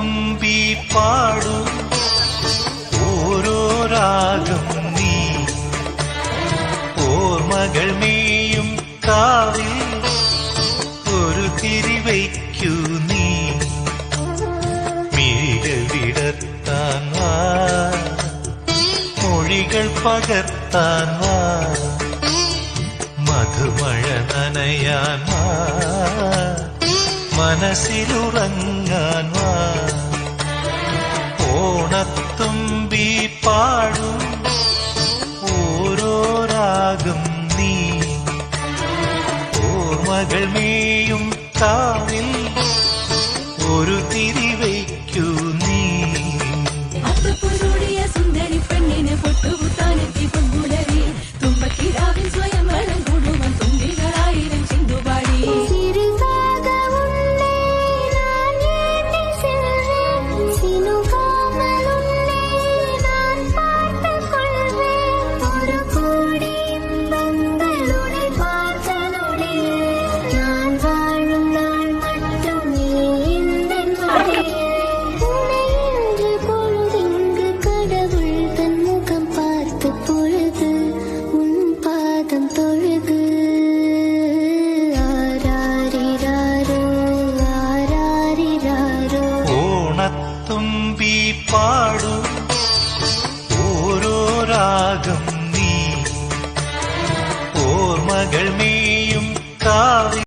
ഓണത്തുമ്പി പാടു. ഓരോ രാഗം നീ. ഓർമ്മകൾ മേയും കാവിൽ. ഒരു തിരിവയ്ക്കു നീ. മിഴികൾ വാ. മൊഴികൾ പകർത്താൻ വാ. മധുമഴ നനയാൻ വാ. മനസ്സിലുറങ്ങാൻ വാ. പാടു. ഓരോ രാഗം നീ. ഓർമ്മകൾ മേയും കാവിൽ ഒരു തിരിവയ്ക്കൂ தொழுது ஆராரிராரோ ஆராரிராரோ ഓണത്തുമ്പി പാടു ഓരോ രാഗം നീ ഓർമ്മകൾ മേയും കാവിൽ